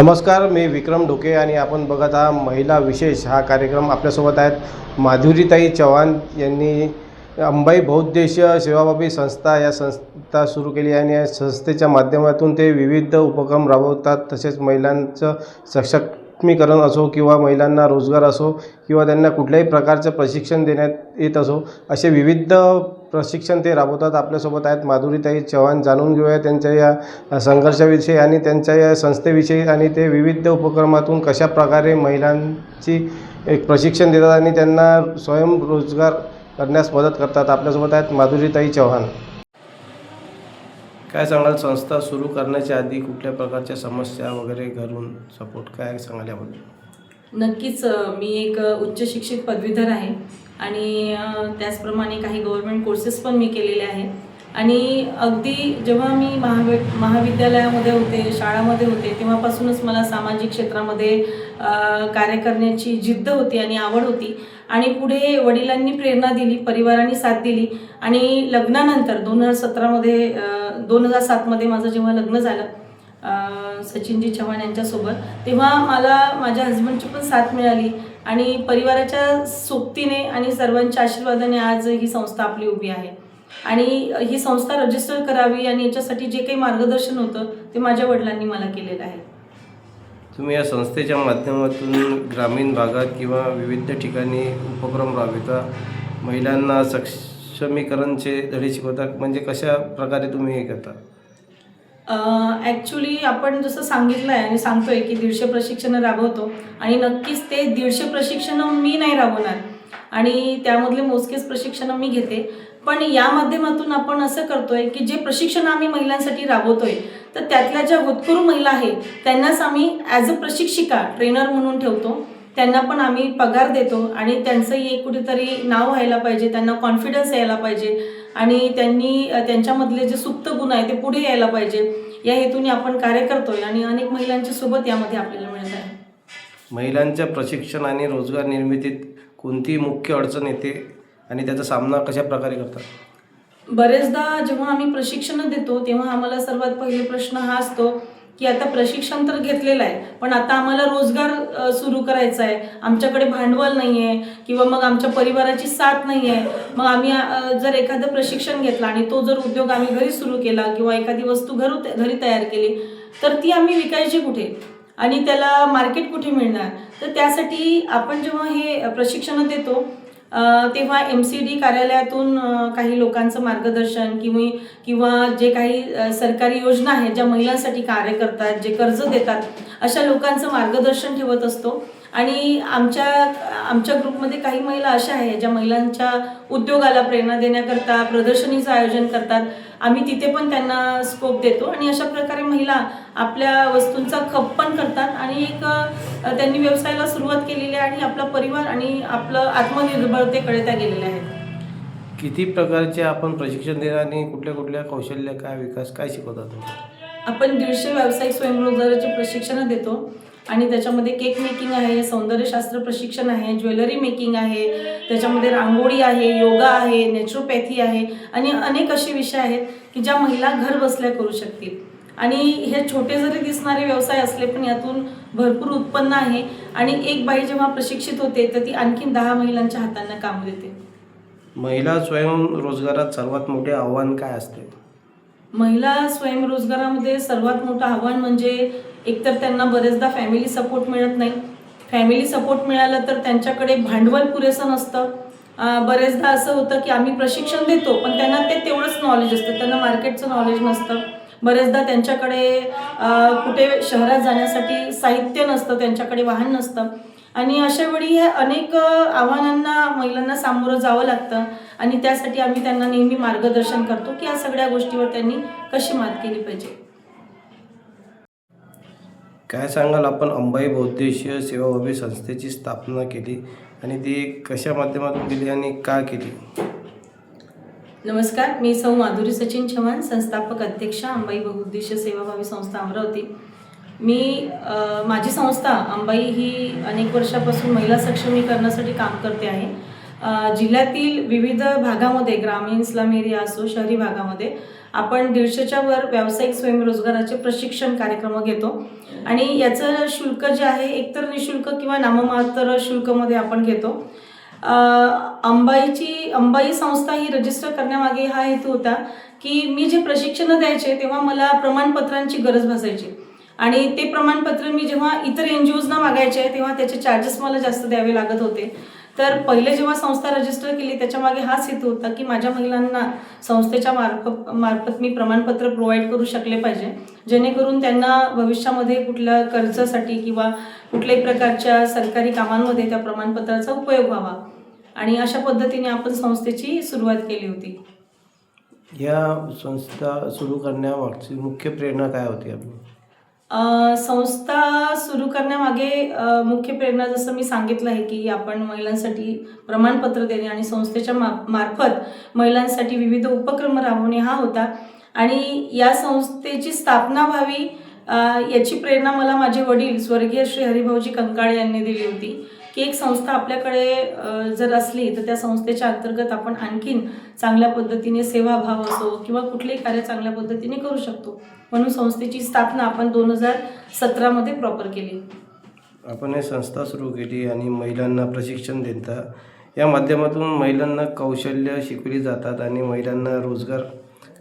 नमस्कार मी विक्रम ढोके आणि आपण बघत हा महिला विशेष. हा कार्यक्रम आपल्यासोबत आहेत माधुरीताई चव्हाण यांनी अंबाई बहुद्देशीय सेवाभावी संस्था या संस्था सुरू केली आहे आणि या संस्थेच्या माध्यमातून ते विविध उपक्रम राबवतात. तसेच महिलांचं सक्षमीकरण असो किंवा महिलांना रोजगार असो किंवा त्यांना कुठल्याही प्रकारचं प्रशिक्षण देण्यात येत असो असे विविध प्रशिक्षण ते राबवतात. आपल्यासोबत आहेत माधुरीताई चव्हाण. जाणून घेऊया त्यांच्या या संघर्षाविषयी आणि त्यांच्या या संस्थेविषयी आणि ते विविध उपक्रमातून कशा प्रकारे महिलांची एक प्रशिक्षण देतात आणि त्यांना स्वयंरोजगार करण्यास मदत करतात. आपल्यासोबत आहेत माधुरीताई चव्हाण. काय सांगाल? संस्था सुरू करण्याच्या आधी कुठल्या प्रकारच्या समस्या वगैरे घरून सपोर्ट काय सांगाल याबद्दल? नक्कीच मी एक उच्च शिक्षित पदवीधर आहे आणि त्याचप्रमाणे काही गव्हर्मेंट कोर्सेस पण मी केलेले आहेत आणि अगदी जेव्हा मी महावि महाविद्यालयामध्ये होते शाळामध्ये होते तेव्हापासूनच मला सामाजिक क्षेत्रामध्ये कार्य करण्याची जिद्द होती आणि आवड होती. आणि पुढे वडिलांनी प्रेरणा दिली परिवाराने साथ दिली आणि लग्नानंतर दोन हजार सतरामध्ये दोन हजार सातमध्ये माझं जेव्हा लग्न झालं सचिनजी चव्हाण यांच्यासोबत तेव्हा मला माझ्या हस्बंडची पण साथ मिळाली आणि परिवाराच्या सोबतीने आणि सर्वांच्या आशीर्वादाने आज ही संस्था आपली उभी आहे. आणि ही संस्था रजिस्टर करावी आणि याच्यासाठी जे काही मार्गदर्शन होतं ते माझ्या वडिलांनी मला केलेलं आहे. तुम्ही या संस्थेच्या माध्यमातून ग्रामीण भागात किंवा विविध ठिकाणी उपक्रम राबविता? महिलांना सक्षमीकरणचे धडे शिकवता म्हणजे कशा प्रकारे तुम्ही हे करता? ॲक्च्युली आपण जसं सांगितलं आहे आणि सांगतोय की दीडशे प्रशिक्षणं राबवतो आणि नक्कीच ते दीडशे प्रशिक्षणं मी नाही राबवणार आणि त्यामधले मोजकेच प्रशिक्षणं मी घेते. पण या माध्यमातून आपण असं करतोय की जे प्रशिक्षण आम्ही महिलांसाठी राबवतोय तर त्यातल्या ज्या होतकरू महिला आहेत त्यांनाच आम्ही ॲज अ प्रशिक्षिका ट्रेनर म्हणून ठेवतो. त्यांना पण आम्ही पगार देतो आणि त्यांचंही एक कुठेतरी नाव व्हायला पाहिजे त्यांना कॉन्फिडन्स यायला पाहिजे आणि त्यांनी त्यांच्यामधले जे सुप्त गुण आहे ते पुढे यायला पाहिजे. या हेतूने आपण कार्य करतोय आणि अनेक महिलांच्या सोबत यामध्ये आपल्याला मिळत आहे. महिलांच्या प्रशिक्षण आणि रोजगार निर्मितीत कोणती मुख्य अडचण येते आणि त्याचा सामना कशा प्रकारे करतात? बरेचदा जेव्हा आम्ही प्रशिक्षण देतो तेव्हा आम्हाला सर्वात पहिले प्रश्न हा असतो की आता प्रशिक्षण तर घेतलेलं आहे पण आता आम्हाला रोजगार सुरू करायचा आहे. आमच्याकडे भांडवल नाही आहे किंवा मग आमच्या परिवाराची साथ नाही आहे मग आम्ही जर एखादं प्रशिक्षण घेतलं आणि तो जर उद्योग आम्ही घरी सुरू केला किंवा एखादी वस्तू घरू घरी तयार केली तर ती आम्ही विकायची कुठे? आणि त्याला मार्केट कुठे मिळणार? तर त्यासाठी आपण जेव्हा हे प्रशिक्षण देतो तेव्हा एम सी डी कार्यालयातून काही लोकांचं मार्गदर्शन किंवा किंवा जे काही सरकारी योजना आहेत ज्या महिलांसाठी कार्य करतात जे कर्ज देतात अशा लोकांचं मार्गदर्शन ठेवत असतो. आणि आमच्या आमच्या ग्रुपमध्ये काही महिला अशा आहेत ज्या महिलांच्या उद्योगाला प्रेरणा देण्याकरता प्रदर्शनीचं आयोजन करतात. आम्ही तिथे पण त्यांना स्कोप देतो आणि अशा प्रकारे महिला आपल्या वस्तूंचा खप पण करतात आणि एक त्यांनी व्यवसायाला सुरुवात केलेली आहे आणि आपला परिवार आणि आपलं आत्मनिर्भरतेकडे त्या गेलेल्या आहेत. किती प्रकारचे आपण प्रशिक्षण देणार आणि कुठल्या कुठल्या कौशल्य काय विकास काय शिकवता तुम्ही आपण दीडशे व्यावसायिक स्वयंरोजगाराची प्रशिक्षणं देतो. आणि त्याच्यामध्ये केक मेकिंग आहे सौंदर्यशास्त्र प्रशिक्षण आहे ज्वेलरी मेकिंग आहे त्याच्यामध्ये रांगोळी आहे योगा आहे नॅचरोपॅथी आहे आणि अनेक असे विषय आहेत की ज्या महिला घर बसल्या करू शकतील. आणि हे छोटे जरी दिसणारे व्यवसाय असले पण यातून भरपूर उत्पन्न आहे आणि एक बाई जेव्हा प्रशिक्षित होते तर ती आणखीन दहा महिलांच्या हातांना काम देते. महिला स्वयंरोजगारात सर्वात मोठे आव्हान काय असते? महिला स्वयंरोजगारामध्ये सर्वात मोठं आव्हान म्हणजे एकतर त्यांना बरेचदा फॅमिली सपोर्ट मिळत नाही. फॅमिली सपोर्ट मिळाला तर त्यांच्याकडे भांडवल पुरेसं नसतं. बरेचदा असं होतं की आम्ही प्रशिक्षण देतो पण त्यांना ते तेवढंच नॉलेज असतं. त्यांना मार्केटचं नॉलेज नसतं. बरेचदा त्यांच्याकडे कुठे शहरात जाण्यासाठी साहित्य नसतं त्यांच्याकडे वाहन नसतं. आणि अशा वेळी अनेक आव्हानांना महिलांना सामोरं जावं लागतं. आणि त्यासाठी आम्ही त्यांना नेहमी मार्गदर्शन करतो की या सगळ्या गोष्टीवर त्यांनी कशी मात केली पाहिजे. काय सांगाल? आपण अंबाई बहुउद्देशीय सेवाभावी संस्थेची स्थापना केली आणि ती कशा माध्यमातून केली आणि का केली? नमस्कार मी सौ माधुरी सचिन चव्हाण संस्थापक अध्यक्षा अंबाई बहुउद्देशीय सेवाभावी संस्था अमरावती. मी माझी संस्था अंबाई ही अनेक वर्षापासून महिला सक्षमीकरणासाठी काम करते आहे. जिल्ह्यातील विविध भागामध्ये ग्रामीण स्लम एरिया असो शहरी भागामध्ये आपण दीडशेच्या वर व्यावसायिक स्वयंरोजगाराचे प्रशिक्षण कार्यक्रम घेतो. आणि याचं शुल्क जे आहे एकतर निशुल्क किंवा नाममात्र शुल्कमध्ये आपण घेतो. अंबाईची अंबाई संस्था ही रजिस्टर करण्यामागे हा हेतू होता की मी जे प्रशिक्षण द्यायचे तेव्हा मला प्रमाणपत्रांची गरज भासायची. आणि ते प्रमाणपत्र मी जेव्हा इतर एन जी ओजना मागायचे तेव्हा त्याचे चार्जेस मला जास्त द्यावे लागत होते. तर पहिले जेव्हा संस्था रजिस्टर केली त्याच्यामागे हाच हेतू होता की माझ्या महिलांना संस्थेच्या मार्फ मार्फत मी प्रमाणपत्र प्रोव्हाइड करू शकले पाहिजे. जेणेकरून त्यांना भविष्यामध्ये कुठल्या कर्जासाठी किंवा कुठल्याही प्रकारच्या सरकारी कामांमध्ये त्या प्रमाणपत्राचा उपयोग व्हावा. आणि अशा पद्धतीने आपण संस्थेची सुरुवात केली होती. या संस्था सुरू करण्यामागची मुख्य प्रेरणा काय होती आपली? संस्था सुरू करण्यामागे मुख्य प्रेरणा जसं मी सांगितलं आहे की आपण महिलांसाठी प्रमाणपत्र देणे आणि संस्थेच्या मा मार्फत महिलांसाठी विविध उपक्रम राबवणे हा होता. आणि या संस्थेची स्थापना व्हावी याची प्रेरणा मला माझे वडील स्वर्गीय श्री हरिभाऊजी कंकाळे यांनी दिली होती. की एक संस्था आपल्याकडे जर असली तर त्या संस्थेच्या अंतर्गत आपण आणखीन चांगल्या पद्धतीने सेवाभाव असो किंवा कुठलेही कार्य चांगल्या पद्धतीने करू शकतो. म्हणून संस्थेची स्थापना आपण दोन हजार सतरामध्ये प्रॉपर केली. आपण हे संस्था सुरू केली आणि महिलांना प्रशिक्षण देता. या माध्यमातून महिलांना कौशल्य शिकवली जातात आणि महिलांना रोजगार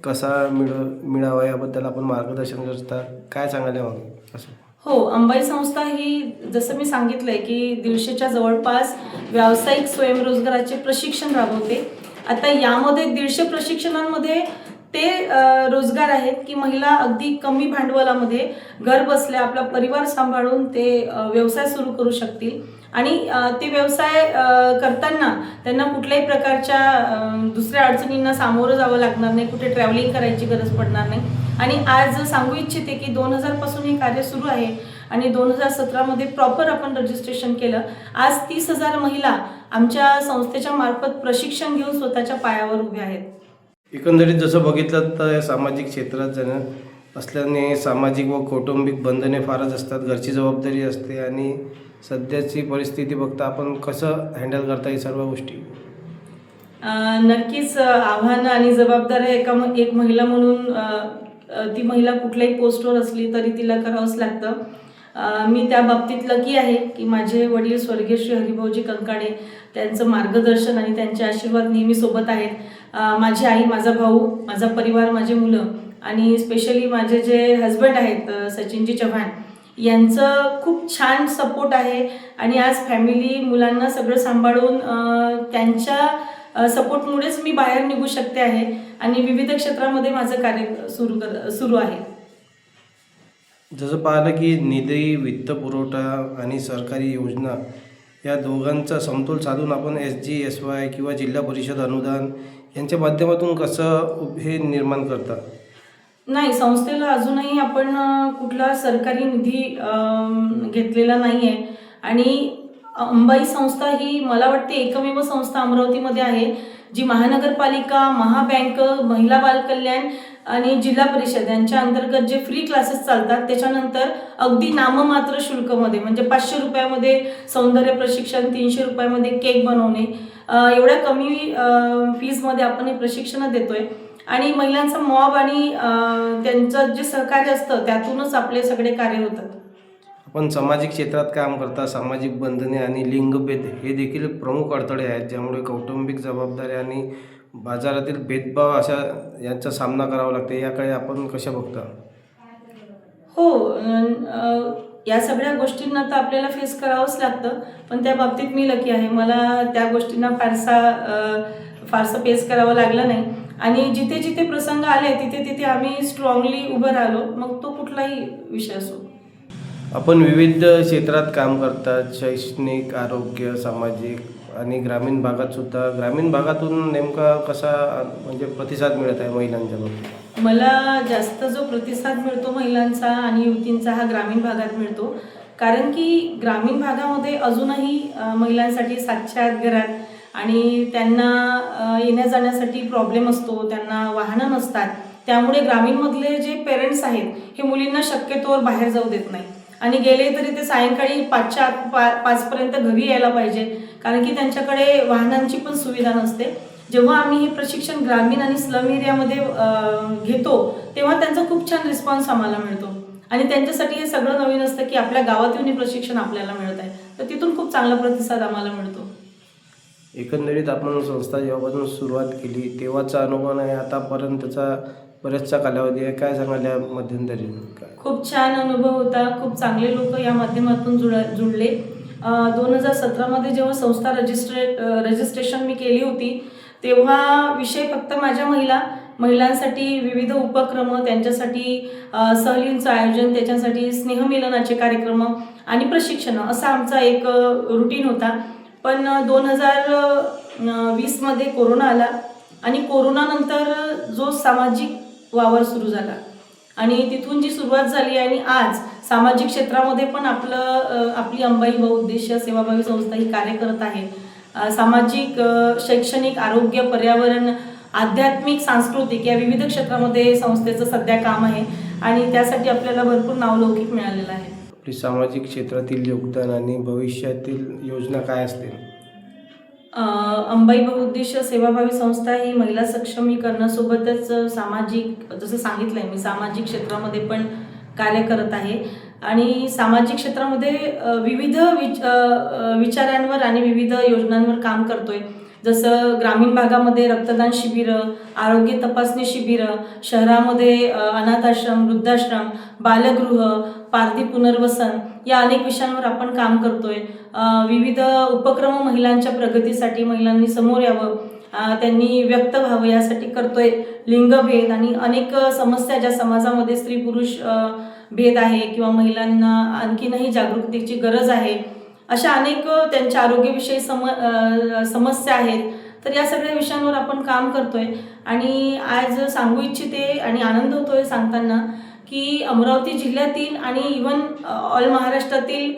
कसा मिळ मिळावा याबद्दल आपण मार्गदर्शन करता. काय सांगायला मग असं. हो अंबाई संस्था ही जसं मी सांगितलंय की दीडशेच्या जवळपास व्यावसायिक स्वयंरोजगाराचे प्रशिक्षण राबवते. आता यामध्ये दीडशे प्रशिक्षणांमध्ये ते रोजगार आहेत की महिला अगदी कमी भांडवलामध्ये घर बसल्या आपला परिवार सांभाळून ते व्यवसाय सुरू करू शकतील. आणि ते व्यवसाय करताना त्यांना कुठल्याही प्रकारच्या दुसऱ्या अडचणींना सामोरं जावं लागणार नाही कुठे ट्रॅव्हलिंग करायची गरज पडणार नाही. आणि आज सांगू इच्छिते की दोन हजारपासून हे कार्य सुरू आहे आणि दोन हजार सतरामध्ये प्रॉपर आपण रजिस्ट्रेशन केलं. आज तीस हजार महिला आमच्या संस्थेच्या मार्फत प्रशिक्षण घेऊन स्वतःच्या पायावर उभ्या आहेत. एकंदरीत जसं बघितलं तर या सामाजिक क्षेत्रात जण असल्याने सामाजिक व कौटुंबिक बंधने फारच असतात घरची जबाबदारी असते आणि सध्याची परिस्थिती बघता आपण कसं हँडल करता ही सर्व गोष्टी? नक्कीच आव्हानं आणि जबाबदाऱ्या एका एक महिला म्हणून ती महिला कुठल्याही पोस्टवर असली तरी तिला करावंच लागतं. मी त्या बाबतीत लकी आहे की माझे वडील स्वर्गीय श्री हरिभाऊजी कंकाडे त्यांचं मार्गदर्शन आणि त्यांचे आशीर्वाद नेहमी सोबत आहेत. माझी आई माझा भाऊ माझा परिवार माझे मुलं आणि स्पेशली माझे जे हजबंड आहेत सचिनजी चव्हाण यांचं खूप छान सपोर्ट आहे. आणि आज फॅमिली मुलांना सगळं सांभाळून त्यांच्या सपोर्टमुळेच मी बाहेर निघू शकते आहे आणि विविध क्षेत्रामध्ये माझं कार्य सुरू कर सुरू आहे. जसं पाहिलं की निधी वित्तपुरवठा आणि सरकारी योजना या दोघांचा समतोल साधून आपण एस जी एस वाय किंवा जिल्हा परिषद अनुदान यांच्या माध्यमातून कसं हे निर्माण करता? नाही संस्थेला अजूनही आपण कुठला सरकारी निधी घेतलेला नाही आहे आणि अंबाई संस्था ही मला वाटते एकमेव संस्था अमरावतीमध्ये आहे जी महानगरपालिका महाबँक महिला बालकल्याण आणि जिल्हा परिषद यांच्या अंतर्गत जे फ्री क्लासेस चालतात त्याच्यानंतर अगदी नाममात्र शुल्कमध्ये म्हणजे पाचशे रुपयामध्ये सौंदर्य प्रशिक्षण तीनशे रुपयामध्ये केक बनवणे एवढ्या कमी फीजमध्ये आपण हे प्रशिक्षण देतोय. आणि महिलांचा मॉब आणि त्यांचं जे सहकार्य असतं त्यातूनच आपले सगळे कार्य होतात. आपण सामाजिक क्षेत्रात काम करता सामाजिक बंधने आणि लिंगभेद हे देखील प्रमुख अडथळे आहेत ज्यामुळे कौटुंबिक जबाबदारी आणि बाजारातील भेदभाव अशा यांचा सामना करावा लागतो. याकडे आपण कशा बघता? हो या सगळ्या गोष्टींना तर आपल्याला फेस करावंच लागतं पण त्या बाबतीत मी लकी आहे. मला त्या गोष्टींना फारसा फारसं फेस करावं लागलं नाही. आणि जिथे जिथे प्रसंग आले तिथे तिथे आम्ही स्ट्रॉंगली उभं राहिलो. मग तो कुठलाही विषय असो. आपण विविध क्षेत्रात काम करतात शैक्षणिक आरोग्य सामाजिक आणि ग्रामीण भागात सुद्धा. ग्रामीण भागातून नेमका कसा म्हणजे प्रतिसाद मिळत आहे महिलांच्या बाबतीत? मला जास्त जो प्रतिसाद मिळतो महिलांचा आणि युवतींचा हा ग्रामीण भागात मिळतो. कारण की ग्रामीण भागामध्ये अजूनही महिलांसाठी सातशे आत घरात आणि त्यांना येण्याजाण्यासाठी येण्या जाण्यासाठी प्रॉब्लेम असतो त्यांना वाहनं नसतात. त्यामुळे ग्रामीणमधले जे पेरेंट्स आहेत हे मुलींना शक्यतोवर बाहेर जाऊ देत नाही आणि गेले तरी ते सायंकाळी पाचच्या पा पाचपर्यंत घरी यायला पाहिजे. कारण की त्यांच्याकडे वाहनांची पण सुविधा नसते. जेव्हा आम्ही हे प्रशिक्षण ग्रामीण आणि स्लम एरियामध्ये घेतो तेव्हा त्यांचा खूप छान रिस्पॉन्स आम्हाला मिळतो. आणि त्यांच्यासाठी हे सगळं नवीन असतं की आपल्या गावात येऊन हे प्रशिक्षण आपल्याला मिळत आहे. तर तिथून खूप चांगला प्रतिसाद आम्हाला मिळतो. एकंदरीत आपण संस्था जेव्हापासून सुरुवात केली तेव्हाचा अनुभव आहे आतापर्यंतचा बरेचसा कालावधी आहे. काय सांगायला मध्यंतरी? काय खूप छान अनुभव होता. खूप चांगले लोक या माध्यमातून जुळ जुळले. दोन हजार सतरामध्ये जेव्हा संस्था रजिस्ट्रे रजिस्ट्रेशन मी केली होती तेव्हा विषय फक्त माझ्या महिला महिलांसाठी विविध उपक्रम त्यांच्यासाठी सहलींचं आयोजन त्याच्यासाठी स्नेहमिलनाचे कार्यक्रम आणि प्रशिक्षण असा आमचा एक रुटीन होता. पण दोन हजार वीसमध्ये कोरोना आला आणि कोरोनानंतर जो सामाजिक वावर सुरू झाला. आणि तिथून जी सुरुवात झाली आणि आज सामाजिक क्षेत्रामध्ये पण आपलं आपली अंबाई बहुउद्देशीय सेवाभावी संस्था ही कार्य करत आहे. सामाजिक शैक्षणिक आरोग्य पर्यावरण आध्यात्मिक सांस्कृतिक या विविध क्षेत्रामध्ये संस्थेचं सध्या काम आहे आणि त्यासाठी आपल्याला भरपूर नावलौकिक मिळालेलं आहे. आपली सामाजिक क्षेत्रातील योगदान आणि भविष्यातील योजना काय असतील? अंबाई बहुउद्देश सेवाभावी संस्था ही महिला सक्षमीकरणासोबतच सामाजिक जसं सांगितलंय मी सामाजिक क्षेत्रामध्ये पण कार्य करत आहे. आणि सामाजिक क्षेत्रामध्ये विविध विच विचारांवर आणि विविध योजनांवर काम करतोय. जसं ग्रामीण भागामध्ये रक्तदान शिबिरं आरोग्य तपासणी शिबिरं शहरामध्ये अनाथाश्रम वृद्धाश्रम बालगृह पारधी पुनर्वसन या अनेक विषयांवर आपण काम करतोय. विविध उपक्रम महिलांच्या प्रगतीसाठी महिलांनी समोर यावं त्यांनी व्यक्त व्हावं यासाठी करतोय. लिंगभेद आणि अनेक समस्या ज्या समाजामध्ये स्त्री पुरुष भेद आहे किंवा महिलांना आणखीनही जागरूकतेची गरज आहे अशा अनेक त्यांच्या आरोग्यविषयी सम समस्या आहेत. तर या सगळ्या विषयांवर आपण काम करतोय. आणि आज सांगू इच्छिते आणि आनंद होतोय सांगताना की अमरावती जिल्ह्यातील आणि इवन ऑल महाराष्ट्रातील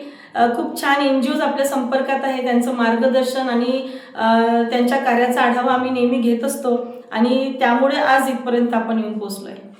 खूप छान एन जी ओज आपल्या संपर्कात आहे त्यांचं मार्गदर्शन आणि त्यांच्या कार्याचा आढावा आम्ही नेहमी घेत असतो. आणि त्यामुळे आज इथपर्यंत आपण येऊन पोचलो आहे